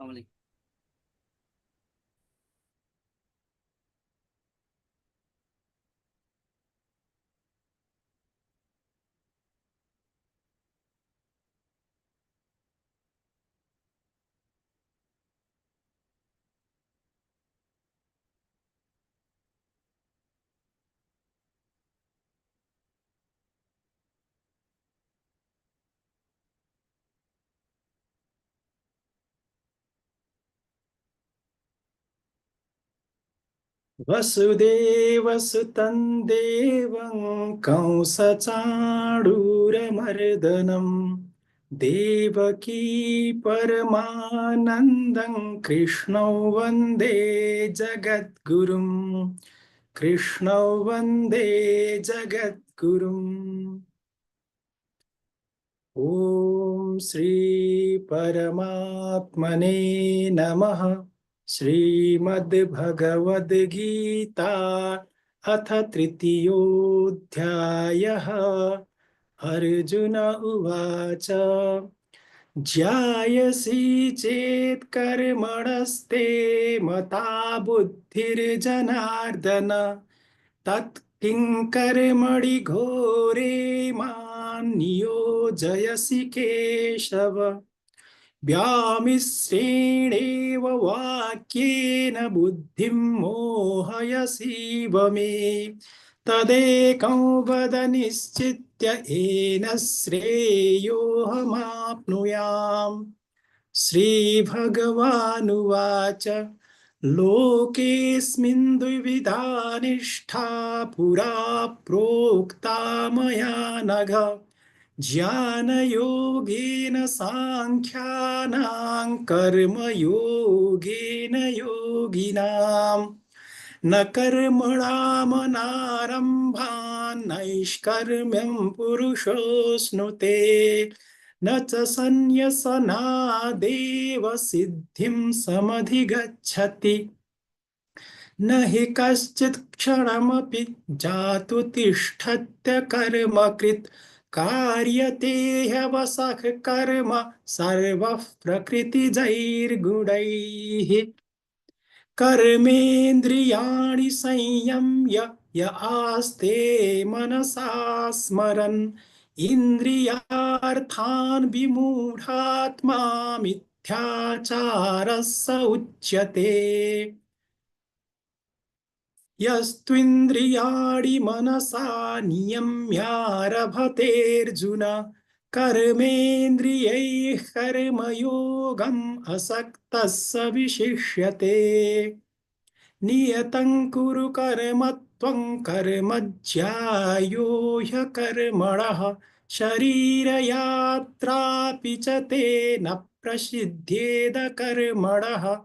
normally वसुदेवसुतं देवं कंसचाणूरमर्दनं देवकी परमानन्दं कृष्णौ वन्दे जगद्गुरुं कृष्णौ वन्दे जगद्गुरुम् ॐ श्रीपरमात्मने नमः श्रीमद्भगवद्गीता अथ तृतीयोऽध्यायः। अर्जुन उवाच, ज्यायसि चेत् कर्मणस्ते मता बुद्धिर्जनार्दन तत् किं कर्मणि घोरे माँ नियोजयसि केशव। व्यामिश्रेणेव वाक्येन बुद्धिं मोहयसीव मे तदेकं वद निश्चित्य येन श्रेयोऽहमाप्नुयाम्। श्रीभगवानुवाच लोकेऽस्मिन् द्विविधा निष्ठा पुरा प्रोक्ता मया नघ। ज्ञानयोगेन साङ्ख्यानां कर्मयोगेन योगिनां। न कर्मणामनारम्भान् नैष्कर्म्यं पुरुषोऽश्नुते न च सन्न्यसनादेव सिद्धिं समधिगच्छति। न हि कश्चित् क्षणमपि जातु तिष्ठत्य कर्मकृत् कार्यते ह्यवसः कर्म सर्वः प्रकृतिजैर्गुणैः कर्मेन्द्रियाणि संयम्य य आस्ते मनसा स्मरन्। इन्द्रियार्थान् विमूढात्मा मिथ्याचारः स उच्यते। यस्त्विन्द्रियाणि मनसा नियम्यारभतेऽर्जुन। कर्मेन्द्रियैः कर्मयोगम् असक्तः स विशिष्यते नियतं कुरु कर्म त्वं कर्म ज्यायो ह्यकर्मणः शरीरयात्रापि च ते न प्रसिद्ध्येद कर्मणः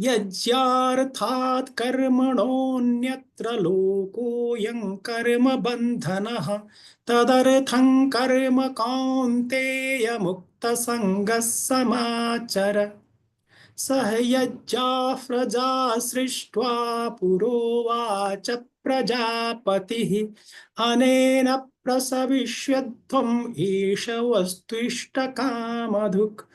यज्ञार्थात् कर्मणोऽन्यत्र लोकोऽयं कर्मबन्धनः तदर्थं कर्म कौन्तेय मुक्तसङ्गः समाचर। सह यज्ञाः प्रजा सृष्ट्वा पुरोवाच प्रजापतिः। अनेन प्रसविष्यध्वम् ईश वस्तुष्टकामधुक्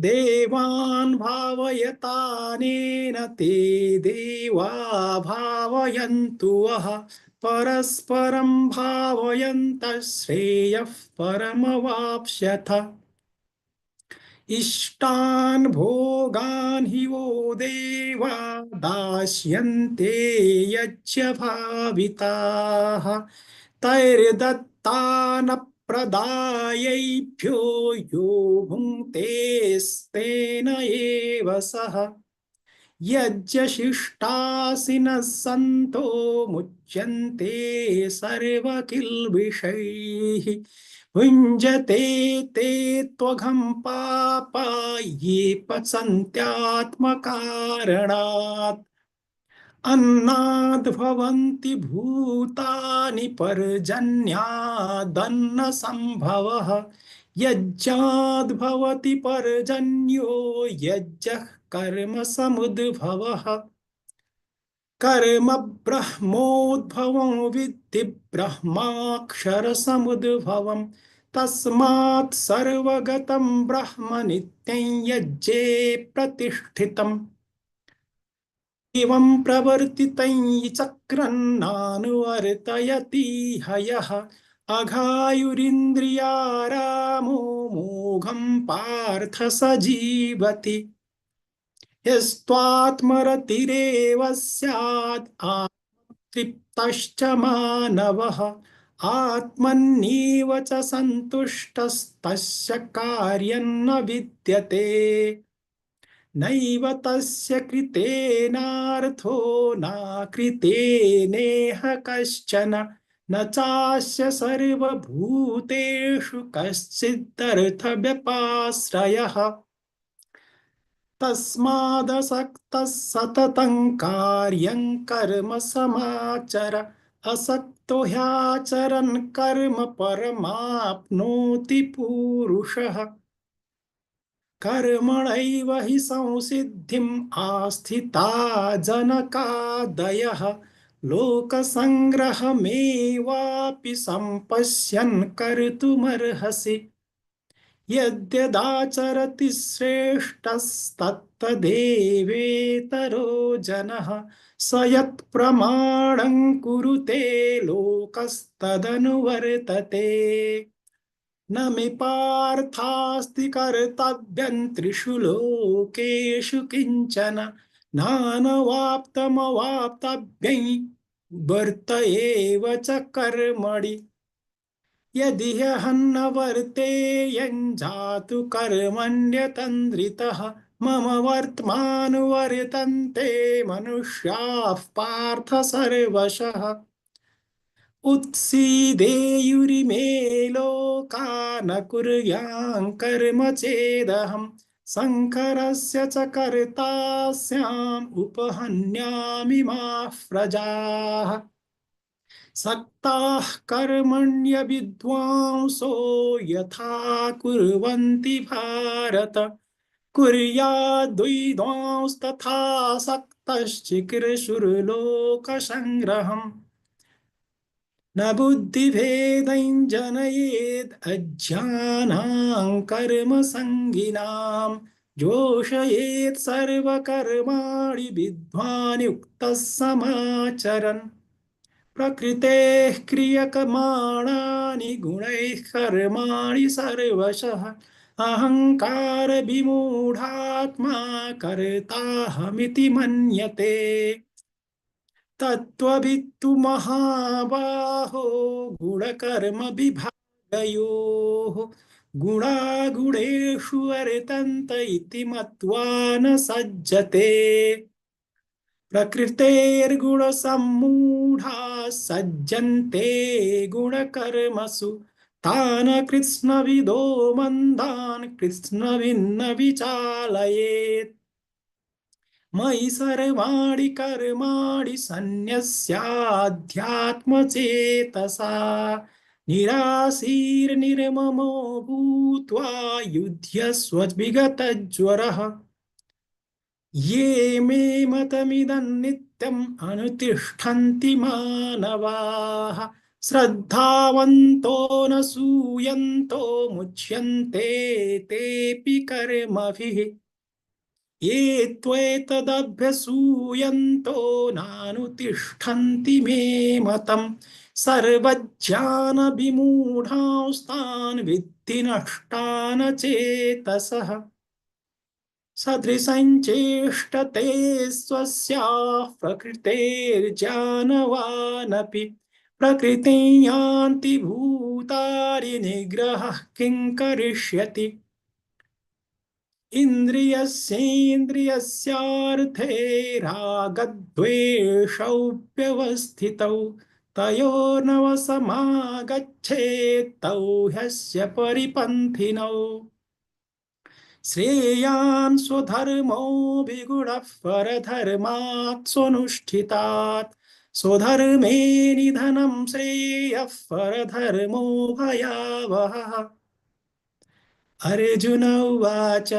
देवान् भावयतानेन ते देवा भावयन्तु वः परस्परं भावयन्तः श्रेयः परमवाप्स्यथ। इष्टान् भोगान् हि वो देवा, दास्यन्ते यज्ञभाविताः तैर्दत्तान प्रदायैभ्यो यो भुङ्क्तेस्तेन एव सः यज्ञशिष्टासिनः सन्तो मुच्यन्ते सर्वकिल्बिषैः। भुञ्जते ते त्वघं पापा ये पचन्त्यात्मकारणात्। अन्नाद्भवन्ति भूतानि पर्जन्यादन्नसम्भवः। यज्ञाद्भवति पर्जन्यो यज्ञः कर्मसमुद्भवः। कर्म ब्रह्मोद्भवं विद्धि ब्रह्माक्षरसमुद्भवं। तस्मात् सर्वगतं ब्रह्म नित्यं यज्ञे प्रतिष्ठितम्। एवं प्रवर्तितं चक्रन्नानुवर्तयति हयः। अघायुरिन्द्रियारामो मोघं पार्थ स जीवति। यस्त्वात्मरतिरेव स्यात् आत्मतृप्तश्च मानवः। आत्मन्येव च सन्तुष्टस्तस्य विद्यते। नैव तस्य कृतेनार्थो नाकृतेनेह कश्चन न चास्य सर्वभूतेषु कश्चिदर्थव्यपाश्रयः। तस्मादसक्तः सततं कार्यं कर्म समाचर असक्तो ह्याचरन् कर्म परमाप्नोति पूरुषः कर्मणैव हि संसिद्धिम् आस्थिता जनकादयः लोकसङ्ग्रहमेवापि सम्पश्यन् कर्तुमर्हसि। यद्यदाचरति श्रेष्ठस्तत्तदेवेतरो जनः स यत्प्रमाणं कुरुते लोकस्तदनुवर्तते। न मे पार्थास्ति कर्तव्यन्त्रिषु लोकेषु किञ्चन नानवाप्तमवाप्तव्यै वर्त एव च कर्मणि। यदि ह्यहन्नवर्ते यञ्जातु कर्मण्यतन्द्रितः मम वर्त्मानुवर्तन्ते मनुष्याः पार्थ सर्वशः। उत्सीदेयुरिमे लोका न कुर्यां कर्म चेदहं शङ्करस्य च कर्ता स्याम् उपहन्यामि माः प्रजाः। सक्ताः कर्मण्य विद्वांसो यथा कुर्वन्ति भारत। कुर्याद्विद्वांस्तथा सक्तश्चिकीर्षुर्लोकसङ्ग्रहम् न बुद्धिभेदं जनयेद् अज्ञानां कर्मसङ्गिनां, जोषयेत् सर्वकर्माणि विद्वान् युक्तः समाचरन्। प्रकृतेः क्रियकमाणानि, गुणैः कर्माणि सर्वशः, अहङ्कारविमूढात्मा कर्ताहमिति मन्यते। तत्त्ववित्तु महाबाहो गुणकर्मविभागयोः गुणागुणेषु वर्तन्त इति मत्वा न सज्जते। प्रकृतेर्गुणसम्मूढाः सज्जन्ते गुणकर्मसु। तान् कृत्स्नविदो मन्दान् कृत्स्नविन्न विचालयेत् मयि सर्वाणि कर्माणि सन्न्यस्याध्यात्मचेतसा। निराशीर्निर्ममो भूत्वा युध्यस्व विगतज्वरः ये मे मतमिदं नित्यम् अनुतिष्ठन्ति मानवाः। श्रद्धावन्तो न सूयन्तो मुच्यन्ते तेऽपि कर्मभिः। ये त्वेतदभ्यसूयन्तो नानुतिष्ठन्ति मे मतम्। सर्वज्ञानविमूढांस्तान् विद्धि नष्टान चेतसः सदृशञ्चेष्टते स्वस्याः प्रकृतेर्जानवानपि। प्रकृतिं यान्ति भूतानि निग्रहः किं करिष्यति? इन्द्रियस्येन्द्रियस्यार्थे रागद्वेषौ व्यवस्थितौ तयोर्नवसमागच्छेत्तौ ह्यस्य परिपन्थिनौ। श्रेयान् स्वधर्मो विगुणः परधर्मात् स्वनुष्ठितात्। स्वधर्मे निधनं श्रेयः परधर्मो भयावहः। अर्जुन उवाच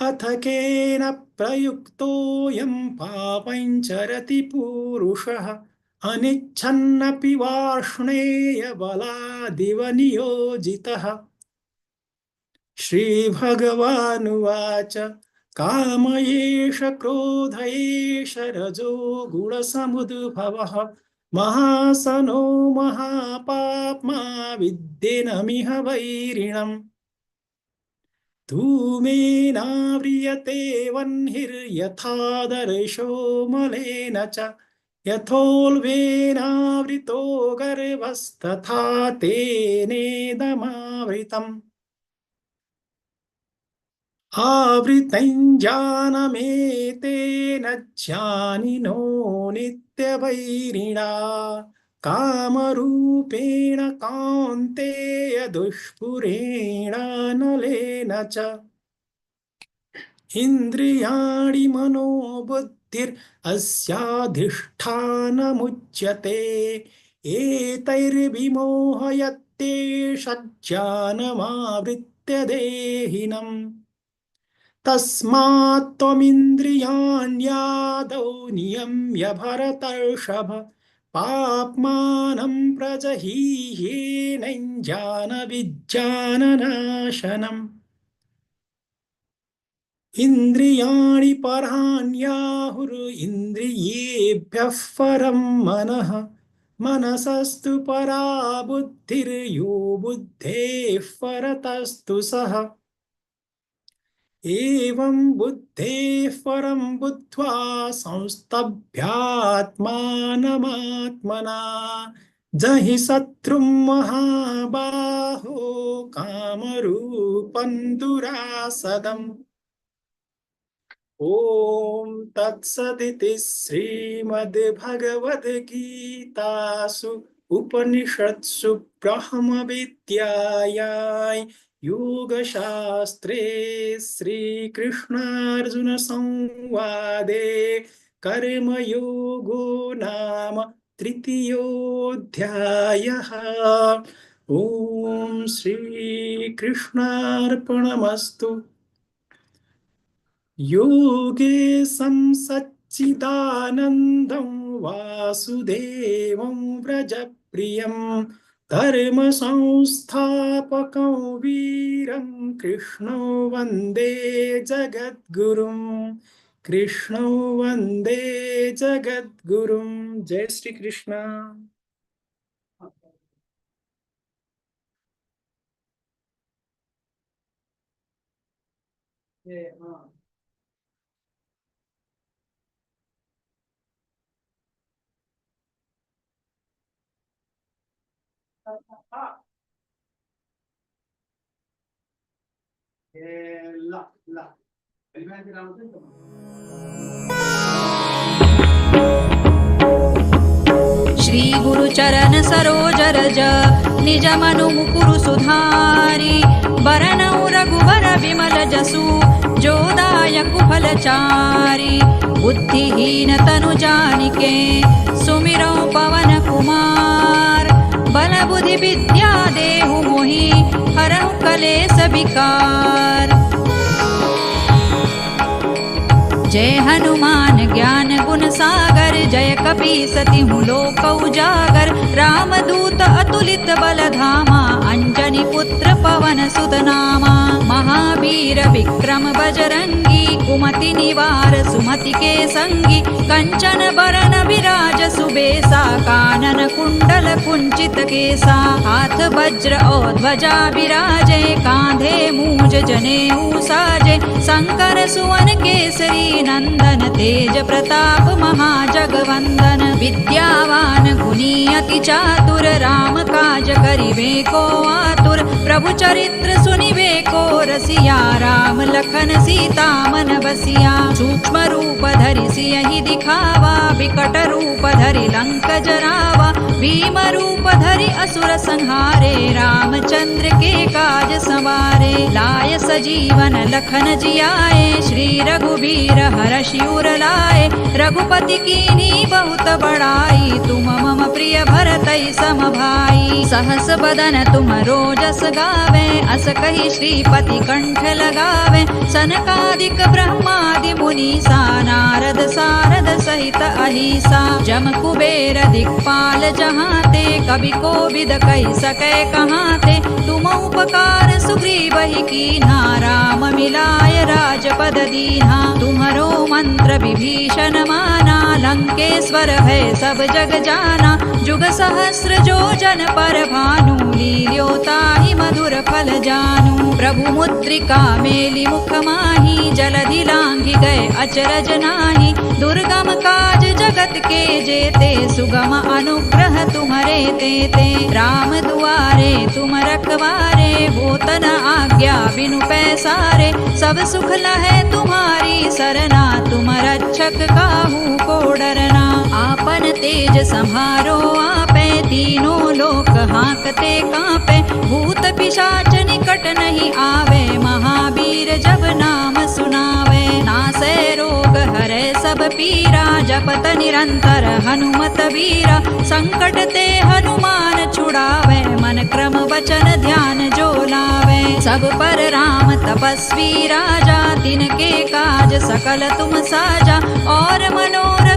अथ केन प्रयुक्तोऽयं पापञ्चरति पूरुषः। अनिच्छन्नपि वार्ष्णेय बलादिव नियोजितः। श्रीभगवानुवाच, काम एष, क्रोध एष, रजो गुणसमुद्भवः। महासनो महापाप्मा विद्येनमिह वैरिणम्। धूमेनाव्रियते वह्निर्यथादर्शो मलेन च यथोल्बेनावृतो गर्भस्तथा तेनेदमावृतम् आवृतं जानमेतेन ज्ञानिनो नित्यवैरिणा कामरूपेण कान्तेय दुष्पुरेण नलेन च। इन्द्रियाणि मनोबुद्धिरस्याधिष्ठानमुच्यते एतैर्विमोहयत्येष देहिनम्। तस्मात् त्वमिन्द्रियाण्यादौ नियम्य भरतर्षभ। पाप्मानं प्रजहीह्येनं जानविज्ञाननाशनम् इन्द्रियाणि पराण्याहुर् इन्द्रियेभ्यः परं मनः। मनसस्तु परा बुद्धिर्यो बुद्धेः परतस्तु सः एवं बुद्धेः परं बुद्ध्वा संस्तभ्यात्मानमात्मना। जहि शत्रुं महाबाहो कामरूपं दुरासदम्। ॐ तत्सदिति श्रीमद्भगवद्गीतासु उपनिषत्सु ब्रह्मविद्यायाय योगशास्त्रे श्रीकृष्णार्जुनसंवादे कर्मयोगो नाम तृतीयोऽध्यायः। ॐ श्रीकृष्णार्पणमस्तु। योगेशं सच्चिदानन्दं वासुदेवं व्रजप्रियं धर्मसंस्थापकं वीरं कृष्णो वंदे जगद्गुरुं। कृष्णो वंदे जगद्गुरुं। जय श्रीकृष्ण। श्री गुरुचरण सरोज रज निज मनु मुकुरु सुधारी। बरनउ रघुबर विमल जसु जोदायक फलचारी बुद्धिहीन तनु जानिके सुमिरौ पवन कुमार। बुद्धि विद्या देहु मोहि हरहु कलेस विकार जय हनुमान ज्ञान गुण सागर जय कपी सति लोक उजागर। राम दूत अतुलित बल धामा अंजनी पुत्र पवन सुत नामा महावीर विक्रम बजरंगी कुमति निवार सुमति के संगी कंचन बरन विराज सुबेसा कानन कुंडल कुंचित केसा। हाथ वज्र और ध्वजा विराजे कांधे मूज जनेऊ साजे। शंकर सुवन केसरी नंदन तेज प्रताप महाजगवंदन। विद्यावान गुणी अति चातुर राम काज करिवे को आतुर। प्रभु चरित्र सुनिवे को रसिया राम लखन सीता मन बसिया। सूक्ष्म रूप धरि सियहि दिखावा विकट रूप धरि लंक जरावा भीम रूप धरि असुर संहारे रामचंद्र के काज सवारे लाय सजीवन लखन जियाए श्री रघुवीर हर शिवर लाए रघुपति कीनी बहुत बड़ाई, तुम मम प्रिय भरत सम भाई सहस बदन तुम रोजस गावे, अस कही श्रीपति कंठ लगावे। सनकादिक ब्रह्मादि मुनि सा नारद सारद सहित अहिसा जम कुबेर दिक्पाल जहाँ ते कवि को विद कही सके कहाँ ते तुम उपकार, सुग्रीव ही कीन्हा, राम मिलाय राजपद दीन्हा। तुम्हरो मंत्र विभीषण माना, लंकेश्वर है सब जग जाना। जुग सहस्र जो जन पर भानु लील्योताहि मधुर फल जानु। प्रभु मुद्रिका मेली मुख माही, जलधि लांघि गए अचरज नाही। दुर्गम काज जगत के जेते, सुगम अनुग्रह तुम्हारे तेते राम दुआरे तुम रखवारे होतन आज्ञा बिनु पैसारे। सब सुख लहे तुम्हारी सरना, तुम रक्षक काहू को डरना। आपन तेज संहारो आपे, तीनों लोक हाकते कांपे। भूत पिशाच निकट नहीं आवे, महावीर जब नाम सुनावे। नासे रोग हरे सब पीरा, जपत निरंतर हनुमत वीरा। संकट ते हनुमान छुड़ावे, मन क्रम वचन ध्यान जो लावे। सब पर राम तपस्वी राजा दिन के काज सकल तुम साजा। और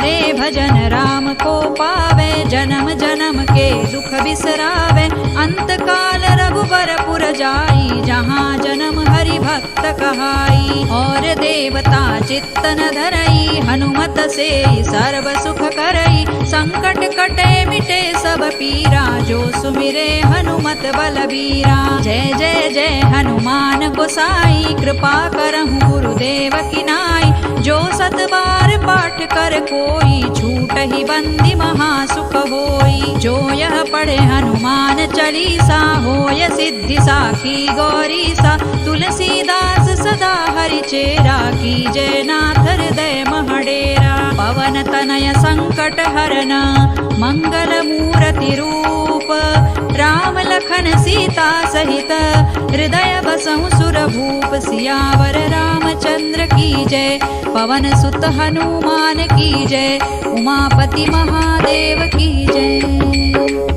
तुम्हारे भजन राम को पावे, जन्म जन्म के दुख बिसरावे। अंत काल रघुबर पुर जाई, जहाँ जन्म हरि भक्त कहाई। और देवता चित्तन धरई, हनुमत से सर्व सुख करई। संकट कटे मिटे सब पीरा, जो सुमिरे हनुमत बलबीरा। जय जय जय हनुमान गोसाई, कृपा करहु गुरुदेव की नाई जो सत बार पाठ कर कोई छूट ही बंदी महासुख होई। जो यह पढ़े हनुमान चालीसा होय सिद्धि साखी गौरी सा तुलसीदास सदा हरि चेरा की जय नाथ हृदय महडेरा। पवन तनय संकट हरन मंगल मूर्ति रूप राम लखन सीता सहित, हृदय बसहु सुरभूप सियावर रामचंद्र की जय। पवन सुत हनुमान की जय, उमापति महादेव की जय।